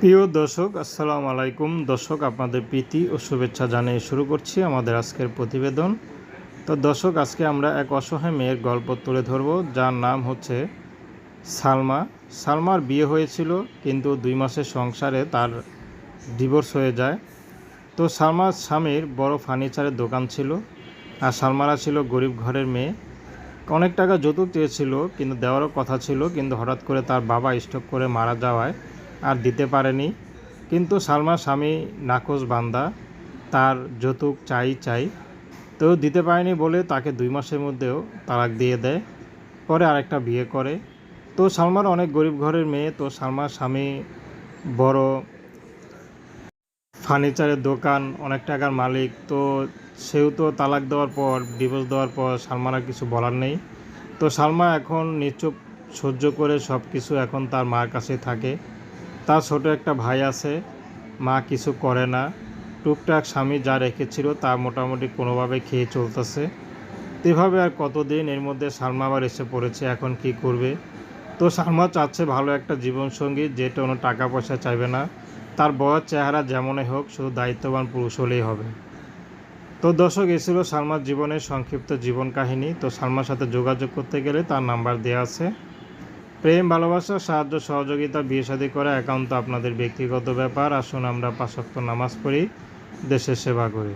প্রিয় দর্শক, আসসালামু আলাইকুম। দর্শক, আপনাদের প্রীতি ও শুভেচ্ছা জানিয়ে শুরু করছি আমাদের আজকের প্রতিবেদন। তো দর্শক, আজকে আমরা এক অসহায় মেয়ের গল্প তুলে ধরব। যার নাম হচ্ছে সালমা। সালমার বিয়ে হয়েছিল, কিন্তু দুই মাসের সংসারে তার ডিভোর্স হয়ে যায়। তো সালমার স্বামীর বড় ফার্নিচারের দোকান ছিল, আর সালমারা ছিল গরিব ঘরের মেয়ে। অনেক টাকা যৌতুক চেয়েছিল, কিন্তু দেওয়ারও কথা ছিল, কিন্তু হঠাৎ করে তার বাবা স্ট্রোক করে মারা যাওয়ায় আর দিতে পারেনি। কিন্তু সালমার স্বামী নাকচ বান্দা, তার যৌতুক চাই চাই। তো দিতে পারেনি বলে তাকে দুই মাসের মধ্যেও তালাক দিয়ে দেয়। পরে আরেকটা বিয়ে করে। তো সালমার অনেক গরিব ঘরের মেয়ে। তো সালমার স্বামী বড় ফার্নিচারের দোকান, অনেক টাকার মালিক। তো সেও তো তালাক দেওয়ার পর, ডিভোর্স দেওয়ার পর সালমার আর কিছু বলার নেই। তো সালমা এখন নিশ্চুপ সহ্য করে সব কিছু এখন তার মার কাছে থাকে। তার ছোট একটা ভাই আছে, মা কিছু করে না। টুকটাক স্বামী যা রেখেছিল তা মোটামুটি কোনোভাবে খেয়ে চলতেছে। এভাবে আর কতদিন এর মধ্যে সালমা আবার এসে পড়েছে, এখন কি করবে? তো সালমা চাচ্ছে ভালো একটা জীবনসঙ্গী যেটা কোনো টাকা পয়সা চাইবে না। তার বয়স, চেহারা যেমনই হোক, শুধু দায়িত্ববান পুরুষ হলেই হবে। তো দর্শক, এ ছিল সালমার জীবনের সংক্ষিপ্ত জীবন কাহিনী। তো সালমার সাথে যোগাযোগ করতে গেলে তার নাম্বার দেওয়া আছে। প্রেম, ভালোবাসা, সাহায্য, সহযোগিতা, বিয়ে শাদী করা একান্ত আপনাদের ব্যক্তিগত ব্যাপার। আসুন আমরা পাশক্ত নামাজ পড়ি, দেশের সেবা করি।